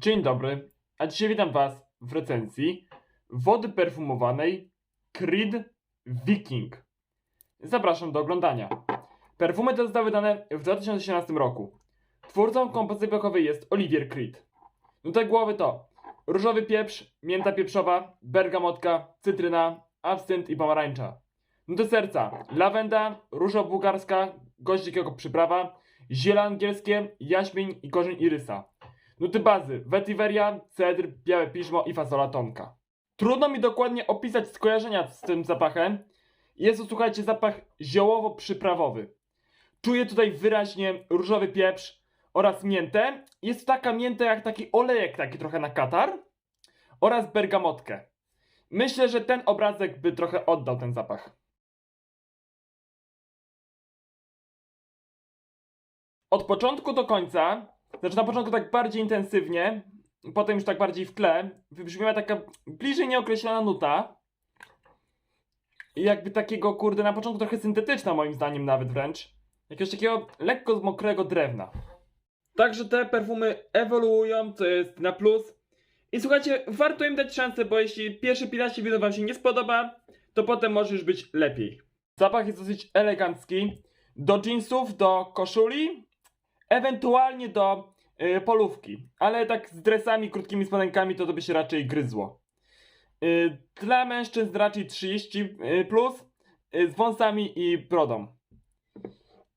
Dzień dobry, a dzisiaj witam Was w recenzji wody perfumowanej Creed Viking. Zapraszam do oglądania. Perfumy te zostały wydane w 2017 roku. Twórcą kompozycji pakowej jest Olivier Creed. Nuty głowy to różowy pieprz, mięta pieprzowa, bergamotka, cytryna, absynt i pomarańcza. Nuty serca lawenda, róża bułgarska, goździk jako przyprawa, ziele angielskie, jaśmień i korzeń irysa. Nuty bazy: vetiveria, cedr, białe piżmo i fasola tonka. Trudno mi dokładnie opisać skojarzenia z tym zapachem. Jest to, słuchajcie, zapach ziołowo-przyprawowy. Czuję tutaj wyraźnie różowy pieprz oraz miętę. Jest taka mięta jak taki olejek, taki trochę na katar. Oraz bergamotkę. Myślę, że ten obrazek by trochę oddał ten zapach. Od początku do końca, znaczy na początku tak bardziej intensywnie, potem już tak bardziej w tle, wybrzmiewa taka bliżej nieokreślona nuta. I jakby takiego, kurde, na początku trochę syntetyczna moim zdaniem nawet wręcz. Jakiegoś takiego lekko mokrego drewna. Także te perfumy ewoluują, co jest na plus. I słuchajcie, warto im dać szansę, bo jeśli pierwszy 15 minut wam się nie spodoba, to potem może już być lepiej. Zapach jest dosyć elegancki. Do jeansów, do koszuli, ewentualnie do y, polówki. Ale tak z dresami, krótkimi spodenkami to, to by się raczej gryzło. Y, dla mężczyzn raczej 30 y, plus, y, z wąsami i brodą.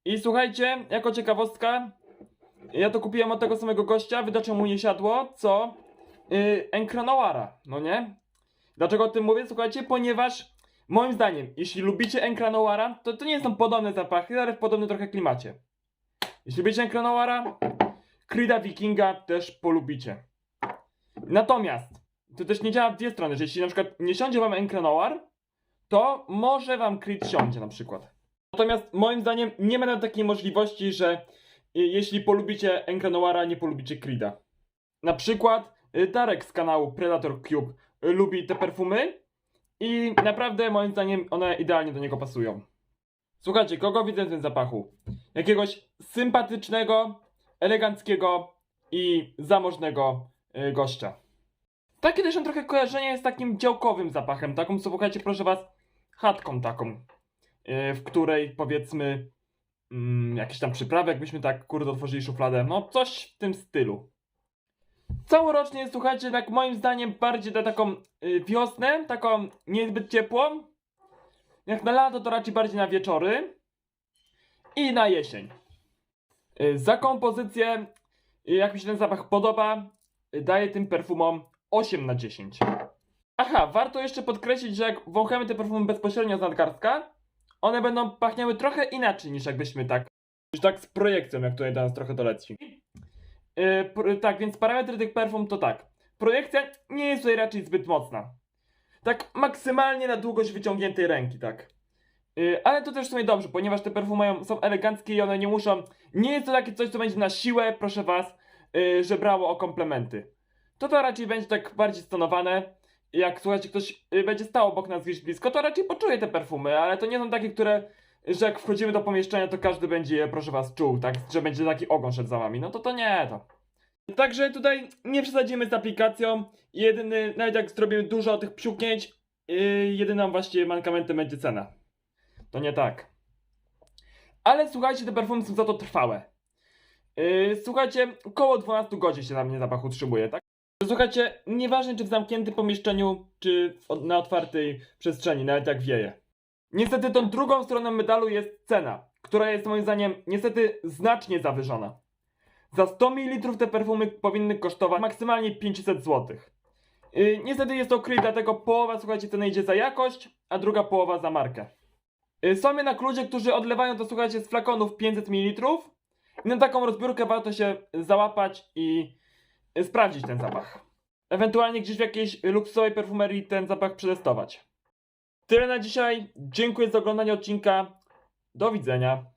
I słuchajcie, jako ciekawostka, ja to kupiłem od tego samego gościa, wydacze mu nie siadło, co yy, Encranoara, no nie? Dlaczego o tym mówię? Słuchajcie, ponieważ moim zdaniem, jeśli lubicie Encranoara, to to nie są podobne zapachy, ale w podobnym trochę klimacie. Jeśli lubicie Encranoara, Creed'a Wikinga też polubicie. Natomiast, to też nie działa w dwie strony, że jeśli na przykład nie siądzie wam Encranoir, to może wam Creed siądzie na przykład. Natomiast moim zdaniem nie ma takiej możliwości, że jeśli polubicie Encranoira, nie polubicie Creed'a. Na przykład y, Darek z kanału Predator Cube y, lubi te perfumy i naprawdę moim zdaniem one idealnie do niego pasują. Słuchajcie, kogo widzę w tym zapachu? Jakiegoś sympatycznego, eleganckiego i zamożnego y, gościa. Takie też mam trochę kojarzenie z takim działkowym zapachem, taką, słuchajcie, proszę was, chatką taką, y, w której powiedzmy mm, jakieś tam przyprawy, jakbyśmy tak kurde otworzyli szufladę, no coś w tym stylu. Całorocznie słuchajcie, tak moim zdaniem bardziej na taką y, wiosnę, taką niezbyt ciepłą. Jak na lato to raczej bardziej na wieczory i na jesień. Y, za kompozycję, y, jak mi się ten zapach podoba, y, daję tym perfumom 8 na 10. Aha, warto jeszcze podkreślić, że jak wąchamy te perfumy bezpośrednio z nadgarstka, one będą pachniały trochę inaczej niż jakbyśmy tak, już tak z projekcją, jak tutaj do nas trochę doleci. Yy, tak, więc parametry tych perfum to tak. Projekcja nie jest tutaj raczej zbyt mocna. Tak maksymalnie na długość wyciągniętej ręki, tak. Yy, ale to też w sumie dobrze, ponieważ te perfumy mają, są eleganckie i one nie muszą... Nie jest to takie coś, co będzie na siłę, proszę was, yy, że brało o komplementy. To to raczej będzie tak bardziej stonowane. Jak słuchajcie, ktoś yy, będzie stał obok nas gdzieś blisko, to raczej poczuje te perfumy, ale to nie są takie, które, że jak wchodzimy do pomieszczenia, to każdy będzie proszę was, czuł, tak, że będzie taki ogon szedł za wami. No to to nie, to. Także tutaj nie przesadzimy z aplikacją. Jedyny, nawet jak zrobimy dużo tych psiuknięć, yy, jedynym właściwie mankamentem będzie cena. To nie tak. Ale słuchajcie, te perfumy są za to trwałe. Yy, słuchajcie, około 12 godzin się na mnie zapach utrzymuje, tak? Słuchajcie, nieważne czy w zamkniętym pomieszczeniu, czy na otwartej przestrzeni, nawet jak wieje. Niestety tą drugą stroną medalu jest cena, która jest moim zdaniem niestety znacznie zawyżona. Za 100 ml te perfumy powinny kosztować maksymalnie 500 zł. Yy, niestety jest to Creed, dlatego połowa, słuchajcie, ceny idzie za jakość, a druga połowa za markę. Yy, są jednak ludzie, którzy odlewają to, słuchajcie, z flakonów 500 ml i na taką rozbiórkę warto się załapać i y, sprawdzić ten zapach. Ewentualnie gdzieś w jakiejś luksusowej perfumerii ten zapach przetestować. Tyle na dzisiaj. Dziękuję za oglądanie odcinka. Do widzenia.